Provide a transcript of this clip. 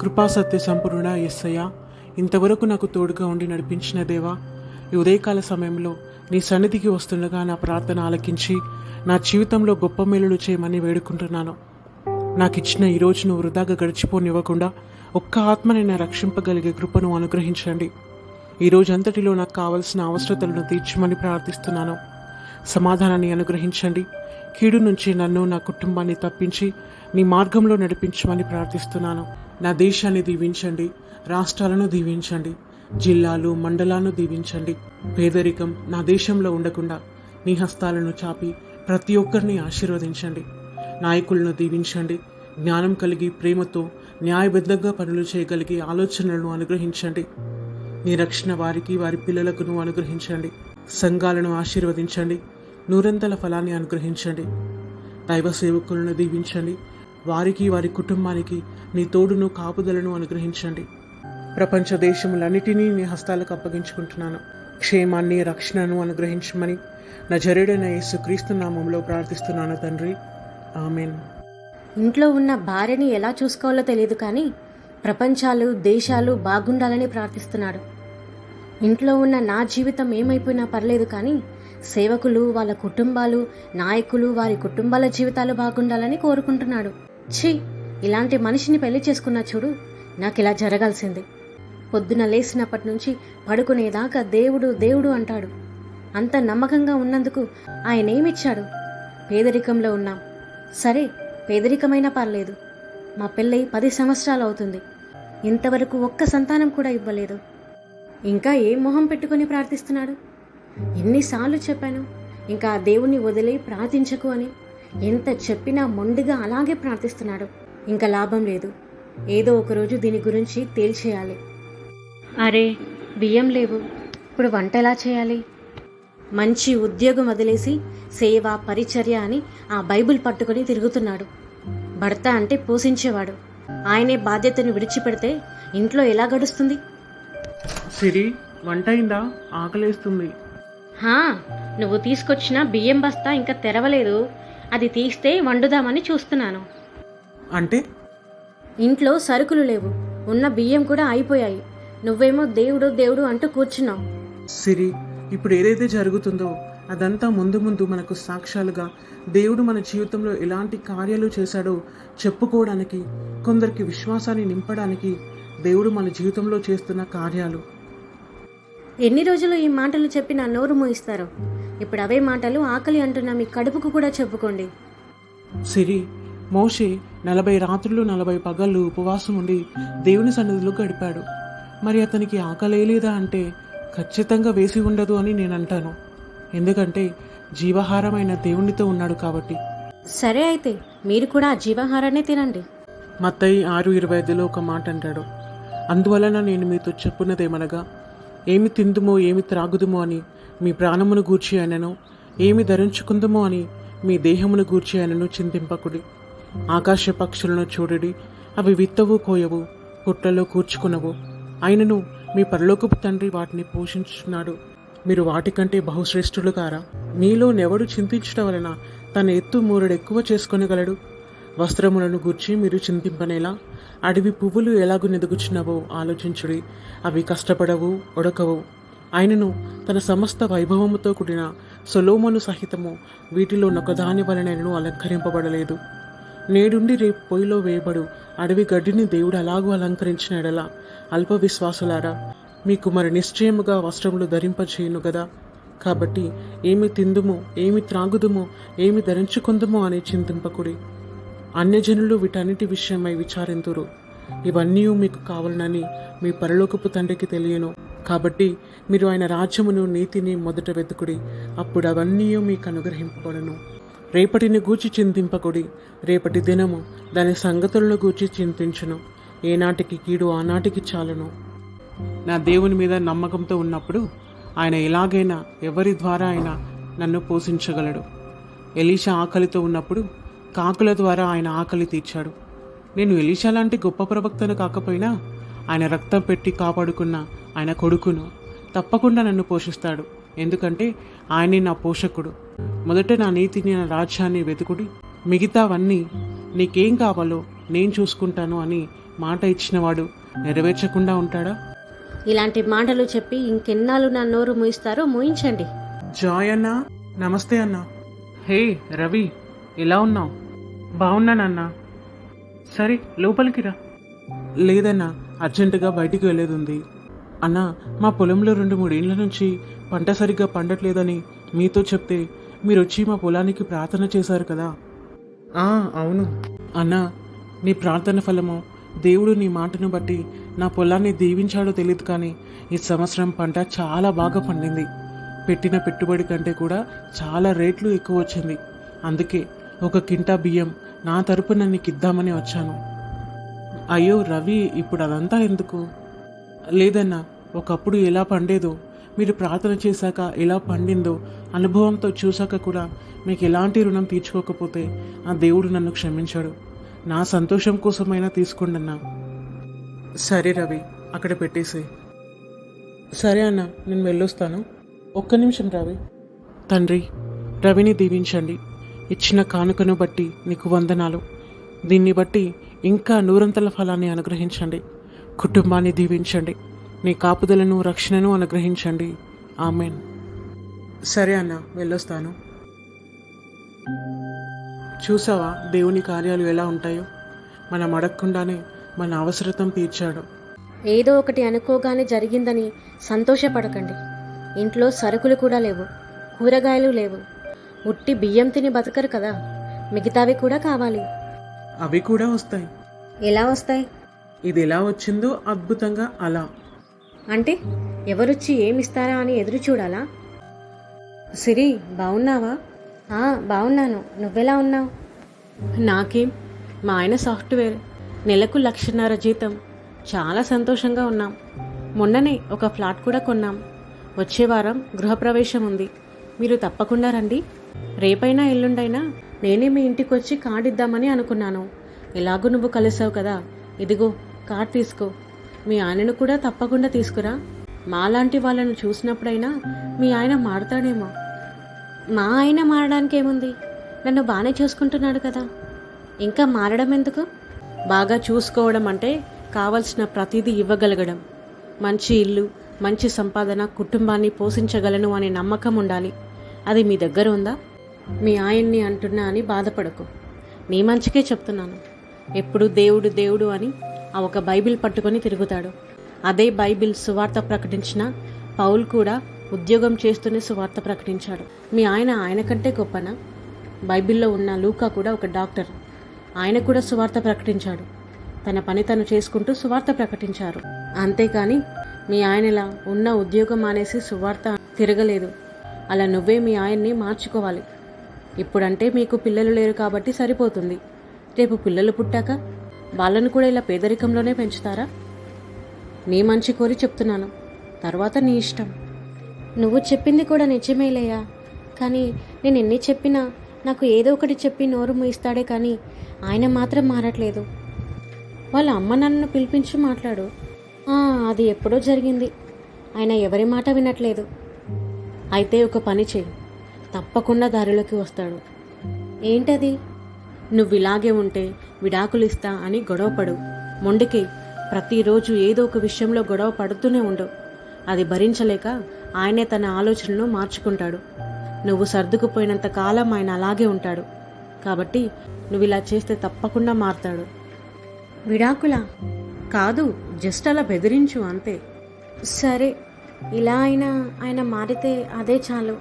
కృపా సత్య సంపూర్ణ ఎస్సయ్య ఇంతవరకు నాకు తోడుగా ఉండి నడిపించిన దేవా ఈ ఉదయకాల సమయంలో నీ సన్నిధికి వస్తుండగా నా ప్రార్థన ఆలకించి నా జీవితంలో గొప్ప మేలులు చేయమని వేడుకుంటున్నాను. నాకు ఇచ్చిన ఈ రోజును వృధాగా గడిచిపోనివ్వకుండా ఒక్క ఆత్మనైనా రక్షింపగలిగే కృపను అనుగ్రహించండి. ఈ రోజంతటిలో నాకు కావలసిన అవసరతలను తీర్చమని ప్రార్థిస్తున్నాను. సమాధానాన్ని అనుగ్రహించండి. కీడు నుంచి నన్ను నా కుటుంబాన్ని తప్పించి నీ మార్గంలో నడిపించమని ప్రార్థిస్తున్నాను. నా దేశాన్ని దీవించండి రాష్ట్రాలను దీవించండి జిల్లాలు మండలాలను దీవించండి. పేదరికం నా దేశంలో ఉండకుండా నీ హస్తాలను చాపి ప్రతి ఒక్కరిని ఆశీర్వదించండి. నాయకులను దీవించండి జ్ఞానం కలిగి ప్రేమతో న్యాయబద్ధంగా పనులు చేయగలిగే ఆలోచనలను అనుగ్రహించండి. నీ రక్షణ వారికి వారి పిల్లలకును అనుగ్రహించండి. సంఘాలను ఆశీర్వదించండి. నూరంతల ఫలాన్ని అనుగ్రహించండి. దైవ సేవకులను దీవించండి. వారికి వారి కుటుంబానికి నీ తోడును కాపుదలను అనుగ్రహించండి. ప్రపంచ దేశములన్నిటినీ నీ హస్తాలకు అప్పగించుకుంటున్నాను. క్షేమాన్ని రక్షణను అనుగ్రహించమని నా జరుడైన యేసు క్రీస్తు నామంలో ప్రార్థిస్తున్నాను తండ్రి. ఆమెన్. ఇంట్లో ఉన్న భార్యని ఎలా చూసుకోవాలో తెలియదు కానీ ప్రపంచాలు దేశాలు బాగుండాలని ప్రార్థిస్తున్నాడు. ఇంట్లో ఉన్న నా జీవితం ఏమైపోయినా పర్లేదు కానీ సేవకులు వాళ్ళ కుటుంబాలు నాయకులు వారి కుటుంబాల జీవితాలు బాగుండాలని కోరుకుంటున్నాడు. ఛీ! ఇలాంటి మనిషిని పెళ్ళి చేసుకున్నా చూడు నాకు ఇలా జరగాల్సింది. పొద్దున లేసినప్పటి నుంచి పడుకునేదాకా దేవుడు దేవుడు అంటాడు. అంత నమ్మకంగా ఉన్నందుకు ఆయన ఏమిచ్చాడు పేదరికంలో ఉన్నాం. సరే పేదరికమైనా పర్లేదు. మా పెళ్ళై పది సంవత్సరాలు అవుతుంది. ఇంతవరకు ఒక్క సంతానం కూడా ఇవ్వలేదు. ఇంకా ఏ మొహం పెట్టుకొని ప్రార్థిస్తున్నాడు? ఎన్నిసార్లు చెప్పాను ఇంకా ఆ దేవుణ్ణి వదిలి ప్రార్థించకు అని. ఎంత చెప్పినా మొండిగా అలాగే ప్రార్థిస్తున్నాడు. ఇంకా లాభం లేదు. ఏదో ఒకరోజు దీని గురించి తేల్చేయాలి. అరే బియ్యం లేవు. ఇప్పుడు వంట ఎలా చేయాలి? మంచి ఉద్యోగం వదిలేసి సేవ పరిచర్య అని ఆ బైబిల్ పట్టుకొని తిరుగుతున్నాడు. భర్త అంటే పోషించేవాడు. ఆయనే బాధ్యతను విడిచిపెడితే ఇంట్లో ఎలా గడుస్తుంది? సిరి వంట అయిందా? ఆకలేస్తుంది. హా నువ్వు తీసుకొచ్చిన బియ్యం బస్తా ఇంకా తెరవలేదు. అది తీస్తే వండుదామని చూస్తున్నాను. అంటే? ఇంట్లో సరుకులు లేవు. ఉన్న బియ్యం కూడా అయిపోయాయి నువ్వేమో దేవుడు దేవుడు అంటూ కూర్చున్నావు. సిరి ఇప్పుడు ఏదైతే జరుగుతుందో అదంతా ముందు ముందు మనకు సాక్ష్యాలుగా దేవుడు మన జీవితంలో ఎలాంటి కార్యాలు చేశాడో చెప్పుకోవడానికి కొందరికి విశ్వాసాన్ని నింపడానికి దేవుడు మన జీవితంలో చేస్తున్న కార్యాలు. ఎన్ని రోజులు ఈ మాటలు చెప్పి నా నోరు మోయిస్తారు? ఇప్పుడు అవే మాటలు ఆకలి అంటున్న మీ కడుపుకు కూడా చెప్పుకోండి. సిరి మోషే నలభై రాత్రులు నలభై పగళ్ళు ఉపవాసం ఉండి దేవుని సన్నిధిలో గడిపాడు. మరి అతనికి ఆకలేలేదా అంటే ఖచ్చితంగా వేసి ఉండదు అని నేను అంటాను. ఎందుకంటే జీవాహారమైన దేవునితో ఉన్నాడు కాబట్టి. సరే అయితే మీరు కూడా ఆ జీవాహారాన్ని తినండి. మత్తయి ఆరు ఇరవై ఐదులో ఒక మాట అంటాడు. అందువలన నేను మీతో చెప్పున్నదేమనగా ఏమి తిందుమో ఏమి త్రాగుదుమో అని మీ ప్రాణమును గూర్చి ఆయనను ఏమి ధరించుకుందుమో అని మీ దేహమును గూర్చి ఆయనను చింతింపకుడి. ఆకాశ పక్షులను చూడడి అవి విత్తవు కోయవు పుట్టలో కూర్చుకునవు. ఆయనను మీ పరలోకపు తండ్రి వాటిని పోషించుచున్నాడు. మీరు వాటికంటే బహుశ్రేష్ఠులు కారా? మీలో నెవడు చింతించడం వలన తన ఎత్తు మూరడు ఎక్కువ చేసుకొనగలడు. వస్త్రములను గూర్చి మీరు చింతింపనేలా? అడవి పువ్వులు ఎలాగు నెదుగుచున్నావో ఆలోచించుడి. అవి కష్టపడవు ఉడకవు. ఆయనను తన సమస్త వైభవముతో కూడిన సొలోమను సహితము వీటిలో నొకదాని వలనను అలంకరింపబడలేదు. నేడుండి రేపు పొయ్యిలో వేయబడు అడవి గడ్డిని దేవుడు అలాగూ అలంకరించిన ఎడల అల్ప విశ్వాసులారా మీకు మరి నిశ్చయముగా వస్త్రములు ధరింపచేయును గదా? కాబట్టి ఏమి తిందుమో ఏమి త్రాగుదుమో ఏమి ధరించుకుందుమో అని చింతింపకుడి. అన్యజనులు వీటన్నిటి విషయమై విచారింతురు. ఇవన్నీ మీకు కావాలనని మీ పరలోకపు తండ్రికి తెలియను. కాబట్టి మీరు ఆయన రాజ్యమును నీతిని మొదట వెతుకుడి. అప్పుడు అవన్నీ మీకు అనుగ్రహింపబడను. రేపటిని గూర్చి చింతింపకుడి. రేపటి దినము దాని సంగతులను గూర్చి చింతించును. ఏనాటికి కీడు ఆనాటికి చాలును. నా దేవుని మీద నమ్మకంతో ఉన్నప్పుడు ఆయన ఎలాగైనా ఎవరి ద్వారా అయినా నన్ను పోషించగలడు. ఎలీషా ఆకలితో ఉన్నప్పుడు కాకుల ద్వారా ఆయన ఆకలి తీర్చాడు. నేను ఎలీషా లాంటి గొప్ప ప్రవక్తను కాకపోయినా ఆయన రక్తం పెట్టి కాపాడుకున్న ఆయన కొడుకును తప్పకుండా నన్ను పోషిస్తాడు. ఎందుకంటే ఆయనే నా పోషకుడు. మొదట నా నీతిని నా రాజ్యాన్ని వెతుకుడి. మిగతావన్నీ నీకేం కావాలో నేను చూసుకుంటాను అని మాట ఇచ్చినవాడు నెరవేర్చకుండా ఉంటాడా? ఇలాంటి మాటలు చెప్పి ఇంకెన్నాళ్ళు నా నోరు మూయిస్తారో మూయించండి. జాయ్ అన్నా నమస్తే అన్నా. హే రవి. ఎలా ఉన్నావు? బాగున్నానన్నా సరే లోపలికి రా. లేదన్నా అర్జెంటుగా బయటికి వెళ్ళేది ఉంది అన్నా మా పొలంలో రెండు మూడేళ్ళ నుంచి పంట సరిగ్గా పండట్లేదని మీతో చెప్తే మీరు వచ్చి మా పొలానికి ప్రార్థన చేశారు కదా? ఆ, అవును. అన్నా నీ ప్రార్థన ఫలము దేవుడు నీ మాటను బట్టి నా పొలాన్ని దీవించాడో తెలియదు కానీ ఈ సంవత్సరం పంట చాలా బాగా పండింది. పెట్టిన పెట్టుబడి కంటే కూడా చాలా రేట్లు ఎక్కువ వచ్చింది. అందుకే ఒక కింటా బియ్యం నా తరపున నీకు ఇద్దామని వచ్చాను. అయ్యో రవి ఇప్పుడు అదంతా ఎందుకు? లేదన్నా ఒకప్పుడు ఎలా పండేదో మీరు ప్రార్థన చేశాక ఎలా పండిందో అనుభవంతో చూశాక కూడా మీకు ఎలాంటి రుణం తీర్చుకోకపోతే ఆ దేవుడు నన్ను క్షమించాడు. నా సంతోషం కోసమైనా తీసుకోండి అన్నా సరే రవి అక్కడ పెట్టేసి సరే అన్న నేను వెళ్ళొస్తాను. ఒక్క నిమిషం రవి. తండ్రి రవిని దీవించండి. ఇచ్చిన కానుకను బట్టి నీకు వందనాలు. దీన్ని బట్టి ఇంకా నూరంతల ఫలాన్ని అనుగ్రహించండి. కుటుంబాన్ని దీవించండి. నీ కాపుదలను రక్షణను అనుగ్రహించండి. ఆమెన్. సరే అన్న వెళ్ళొస్తాను. చూసావా దేవుని కార్యాలు ఎలా ఉంటాయో? మనం అడగకుండానే మన అవసరతం తీర్చాడు. ఏదో ఒకటి అనుకోగానే జరిగిందని సంతోషపడకండి. ఇంట్లో సరుకులు కూడా లేవు కూరగాయలు లేవు ఉట్టి బియ్యం తిని బతకరు కదా. మిగతావి కూడా కావాలి. అవి కూడా వస్తాయి. ఎలా వస్తాయి? ఇది ఎలా వచ్చిందో అద్భుతంగా అలా. అంటే ఎవరొచ్చి ఏమిస్తారా అని ఎదురు చూడాలా? సిరి బాగున్నావా ఆ, బాగున్నాను నువ్వెలా ఉన్నావు? నాకేం. మా ఆయన సాఫ్ట్వేర్. నెలకు లక్షన్నర జీతం. చాలా సంతోషంగా ఉన్నాం. మొన్ననే ఒక ఫ్లాట్ కూడా కొన్నాం. వచ్చే వారం గృహప్రవేశం ఉంది. మీరు తప్పకుండా రండి. రేపైనా ఎల్లుండైనా నేనే మీ ఇంటికి వచ్చి కార్డు ఇద్దామని అనుకున్నాను. ఎలాగో నువ్వు కలిసావు కదా. ఇదిగో కార్డ్ తీసుకో. మీ ఆయనను కూడా తప్పకుండా తీసుకురా. మాలాంటి వాళ్ళను చూసినప్పుడైనా మీ ఆయన మారతాడేమో. మా ఆయన మారడానికి ఏముంది నన్ను బాగానే చూసుకుంటున్నాడు కదా. ఇంకా మారడం ఎందుకు? బాగా చూసుకోవడం అంటే కావలసిన ప్రతిదీ ఇవ్వగలగడం. మంచి ఇల్లు మంచి సంపాదన కుటుంబాన్ని పోషించగలను అనే నమ్మకం ఉండాలి. అది మీ దగ్గర ఉందా? మీ ఆయన్ని అంటున్నా అని బాధపడకు. నీ మంచికే చెప్తున్నాను. ఎప్పుడు దేవుడు దేవుడు అని ఆ ఒక బైబిల్ పట్టుకొని తిరుగుతాడు. అదే బైబిల్ సువార్త ప్రకటించిన పౌల్ కూడా ఉద్యోగం చేస్తూనే సువార్త ప్రకటించాడు. మీ ఆయన ఆయన కంటే గొప్పనా? బైబిల్లో ఉన్న లూకా కూడా ఒక డాక్టర్. ఆయన కూడా సువార్త ప్రకటించాడు. తన పని తను చేసుకుంటూ సువార్త ప్రకటించారు. అంతేకాని మీ ఆయనలా ఉన్న ఉద్యోగం మానేసి సువార్త తిరగలేదు. అలా నువ్వే మీ ఆయన్ని మార్చుకోవాలి. ఇప్పుడంటే మీకు పిల్లలు లేరు కాబట్టి సరిపోతుంది. రేపు పిల్లలు పుట్టాక వాళ్ళను కూడా ఇలా పేదరికంలోనే పెంచుతారా? నీ మంచి కోరి చెప్తున్నాను. తర్వాత నీ ఇష్టం. నువ్వు చెప్పింది కూడా నిజమేలయ్యా కానీ నేను ఎన్ని చెప్పినా నాకు ఏదో ఒకటి చెప్పి నోరు మూయిస్తాడే కానీ ఆయన మాత్రం మారట్లేదు. వాళ్ళ అమ్మ నన్ను పిలిపించి మాట్లాడు. అది ఎప్పుడో జరిగింది. ఆయన ఎవరి మాట వినట్లేదు. అయితే ఒక పని చేయి తప్పకుండా దారిలోకి వస్తాడు. ఏంటది? నువ్వు ఇలాగే ఉంటే విడాకులు ఇస్తా అని గొడవపడు. మొండికి ప్రతిరోజు ఏదో ఒక విషయంలో గొడవ పడుతూనే ఉండు. అది భరించలేక ఆయనే తన ఆలోచనను మార్చుకుంటాడు. నువ్వు సర్దుకుపోయినంత కాలం ఆయన అలాగే ఉంటాడు. కాబట్టి నువ్వు ఇలా చేస్తే తప్పకుండా మారతాడు. విడాకులా? కాదు జస్ట్ అలా బెదిరించు అంతే. సరే. ఇలా అయినా ఆయన మారితే అదే చాలు.